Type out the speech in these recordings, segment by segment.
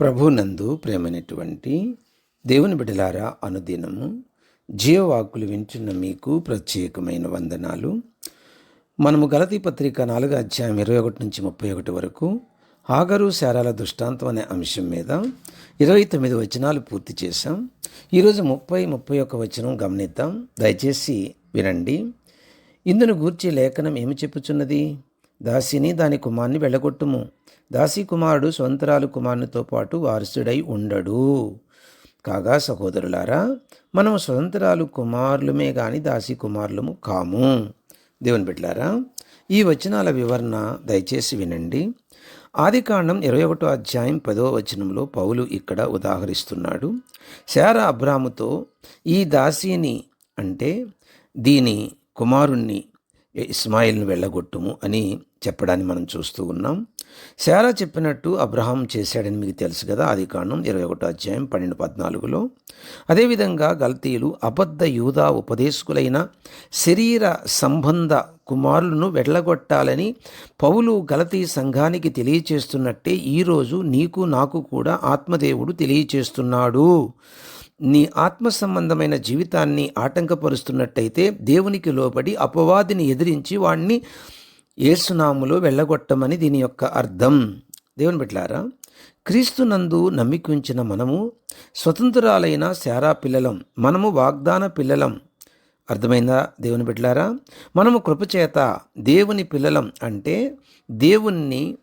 ప్రభునందు ప్రేమైనటువంటి దేవుని బిడ్డలారా అనుదినము జీవవాకులు వింటున్న మీకు ప్రత్యేకమైన వందనాలు. మనము గలతీ పత్రిక నాలుగు అధ్యాయం ఇరవై ఒకటి నుంచి ముప్పై ఒకటి వరకు ఆగరు శారాల దృష్టాంతం అనే అంశం మీద ఇరవై తొమ్మిది వచనాలు పూర్తి చేశాం. ఈరోజు ముప్పై ముప్పై ఒక్క వచనం గమనిద్దాం. దయచేసి వినండి. ఇందును గూర్చి లేఖనం ఏమి చెప్పుచున్నది? దాసిని దాని కుమార్ని వెళ్ళగొట్టుము. దాసి కుమారుడు స్వంతరాలు కుమారునితో పాటు వారసుడై ఉండడు. కాగా సహోదరులారా మనం స్వతంత్రాలు కుమారులమే కానీ దాసి కుమారులము కాము. దేవుని బిడ్డలారా ఈ వచనాల వివరణ దయచేసి వినండి. ఆదికాండం ఇరవై ఒకటో అధ్యాయం పదో వచనంలో పౌలు ఇక్కడ ఉదాహరిస్తున్నాడు. శారా అబ్రాముతో ఈ దాసిని అంటే దీని కుమారుణ్ణి ఇస్మాయిల్ని వెళ్ళగొట్టుము అని చెప్పడాన్ని మనం చూస్తూ ఉన్నాం. శారా చెప్పినట్టు అబ్రహాం చేశాడని మీకు తెలుసు కదా ఆది కాండం ఇరవై ఒకటో అధ్యాయం పన్నెండు పద్నాలుగులో. అదేవిధంగా గల్తీలు అబద్ధ యూదా ఉపదేశకులైన శరీర సంబంధ కుమారులను వెళ్ళగొట్టాలని పౌలు గలతీ సంఘానికి తెలియచేస్తున్నట్టే ఈరోజు నీకు నాకు కూడా ఆత్మదేవుడు తెలియచేస్తున్నాడు. నీ ఆత్మ సంబంధమైన జీవితాన్ని ఆటంకపరుస్తున్నట్టయితే దేవునికి లోబడి అపవాదిని ఎదిరించి వాణ్ణి ఏసునాములో వెళ్ళగొట్టమని దీని యొక్క అర్థం. దేవుని బిడ్లారా క్రీస్తునందు నమ్మికుంచిన మనము స్వతంత్రాలైన శారా పిల్లలం మనము వాగ్దాన పిల్లలం. అర్థమైందా దేవుని బిడ్లారా మనము కృపచేత దేవుని పిల్లలం అంటే దేవుణ్ణి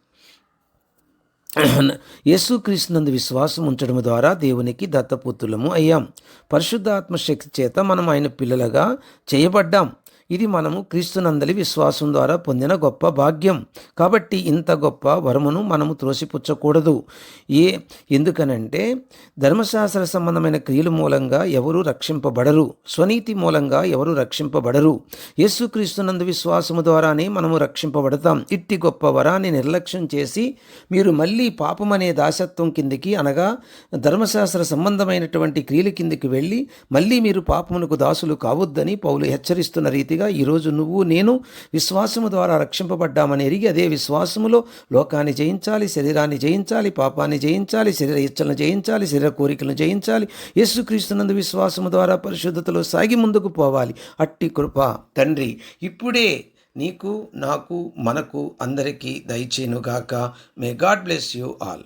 యేసుక్రీస్తునందు విశ్వాసం ఉంచడం ద్వారా దేవునికి దత్తపుత్రులము అయ్యాం. పరిశుద్ధాత్మ శక్తి చేత మనం ఆయన పిల్లలుగా చేయబడ్డాం. ఇది మనము క్రీస్తునందలి విశ్వాసం ద్వారా పొందిన గొప్ప భాగ్యం. కాబట్టి ఇంత గొప్ప వరమును మనము త్రోసిపుచ్చకూడదు. ఏ ఎందుకనంటే ధర్మశాస్త్ర సంబంధమైన క్రియల మూలంగా ఎవరు రక్షింపబడరు. స్వనీతి మూలంగా ఎవరు రక్షింపబడరు. యేసుక్రీస్తునందు విశ్వాసము ద్వారానే మనము రక్షింపబడతాం. ఇట్టి గొప్ప వరాన్ని నిర్లక్ష్యం చేసి మీరు మళ్ళీ పాపమనే దాసత్వం కిందికి అనగా ధర్మశాస్త్ర సంబంధమైనటువంటి క్రియల కిందికి వెళ్ళి మళ్ళీ మీరు పాపమునకు దాసులు కావద్దని పౌలు హెచ్చరిస్తున్న రీతి రీతిగా ఈరోజు నువ్వు నేను విశ్వాసము ద్వారా రక్షింపబడ్డామని ఎరిగి అదే విశ్వాసములో లోకాన్ని జయించాలి శరీరాన్ని జయించాలి పాపాన్ని జయించాలి శరీర ఇచ్చలను జయించాలి శరీర కోరికలను జయించాలి. యేసుక్రీస్తునందు విశ్వాసము ద్వారా పరిశుద్ధతలో సాగి ముందుకు పోవాలి. అట్టి కృప తండ్రి ఇప్పుడే నీకు నాకు మనకు అందరికీ దయచేనుగాక may God bless you all.